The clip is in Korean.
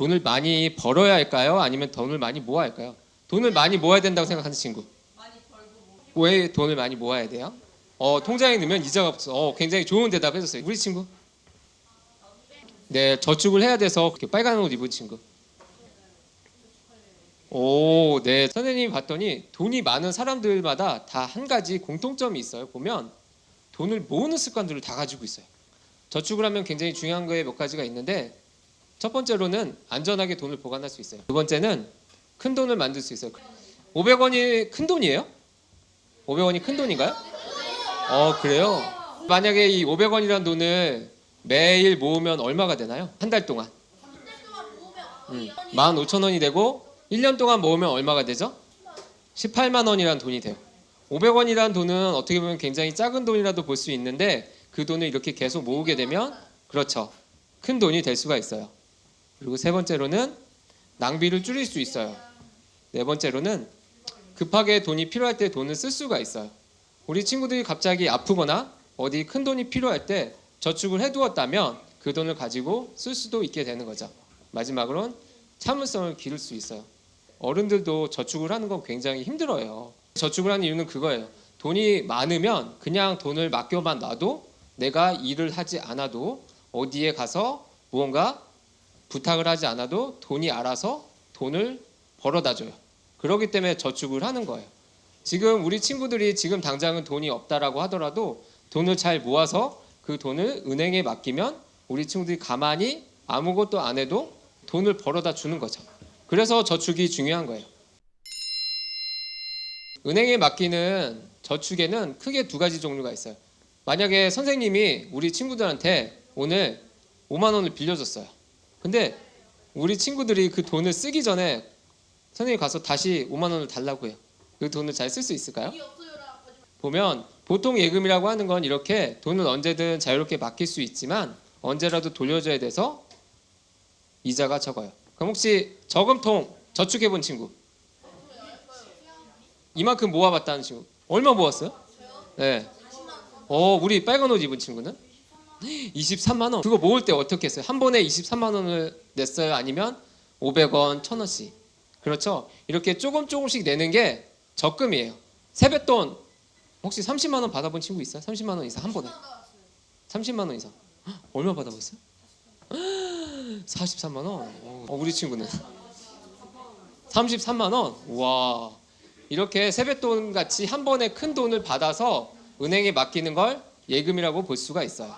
돈을 많이 벌어야 할까요? 아니면 돈을 많이 모아야 할까요? 돈을 많이 모아야 된다고 생각하는 친구. 왜 돈을 많이 모아야 돼요? 어, 통장에 넣으면 이자가 없어. 어, 굉장히 좋은 대답 해줬어요. 우리 친구. 네, 저축을 해야 돼서 이렇게 빨간 옷 입은 친구. 오, 네. 선생님이 봤더니 돈이 많은 사람들마다 다 한 가지 공통점이 있어요. 보면 돈을 모으는 습관들을 다 가지고 있어요. 저축을 하면 굉장히 중요한 거에 몇 가지가 있는데 첫 번째로는 안전하게 돈을 보관할 수 있어요. 두 번째는 큰 돈을 만들 수 있어요. 500원이 큰 돈이에요? 500원이 큰 돈인가요? 어, 그래요? 만약에 이 500원이라는 돈을 매일 모으면 얼마가 되나요? 한 달 동안. 음, 15,000원이 되고 1년 동안 모으면 얼마가 되죠? 18만 원이라는 돈이 돼요. 500원이라는 돈은 어떻게 보면 굉장히 작은 돈이라도 볼 수 있는데 그 돈을 이렇게 계속 모으게 되면 그렇죠. 큰 돈이 될 수가 있어요. 그리고 세 번째로는 낭비를 줄일 수 있어요. 네 번째로는 급하게 돈이 필요할 때 돈을 쓸 수가 있어요. 우리 친구들이 갑자기 아프거나 어디 큰 돈이 필요할 때 저축을 해두었다면 그 돈을 가지고 쓸 수도 있게 되는 거죠. 마지막으로는 참을성을 기를 수 있어요. 어른들도 저축을 하는 건 굉장히 힘들어요. 저축을 하는 이유는 그거예요. 돈이 많으면 그냥 돈을 맡겨만 놔도 내가 일을 하지 않아도 어디에 가서 무언가 부탁을 하지 않아도 돈이 알아서 돈을 벌어다 줘요. 그렇기 때문에 저축을 하는 거예요. 지금 우리 친구들이 지금 당장은 돈이 없다라고 하더라도 돈을 잘 모아서 그 돈을 은행에 맡기면 우리 친구들이 가만히 아무것도 안 해도 돈을 벌어다 주는 거죠. 그래서 저축이 중요한 거예요. 은행에 맡기는 저축에는 크게 두 가지 종류가 있어요. 만약에 선생님이 우리 친구들한테 오늘 5만 원을 빌려줬어요. 근데 우리 친구들이 그 돈을 쓰기 전에 선생님 가서 다시 5만 원을 달라고 해요. 그 돈을 잘 쓸 수 있을까요? 보면 보통 예금이라고 하는 건 이렇게 돈은 언제든 자유롭게 맡길 수 있지만 언제라도 돌려줘야 돼서 이자가 적어요. 그럼 혹시 저금통 저축해 본 친구? 이만큼 모아봤다는 친구 얼마 모았어요? 네. 어 우리 빨간 옷 입은 친구는 23만 원. 그거 모을 때 어떻게 했어요? 한 번에 23만 원을 냈어요? 아니면 500원, 1,000원씩? 그렇죠. 이렇게 조금 조금씩 내는 게 적금이에요. 세뱃돈 혹시 30만 원 받아본 친구 있어요? 30만 원 이상 한 번에? 30만 원 이상. 헉, 얼마 받아봤어요? 43만 원. 어, 우리 친구는 33만 원. 와. 이렇게 세뱃돈 같이 한 번에 큰 돈을 받아서 은행에 맡기는 걸 예금이라고 볼 수가 있어요.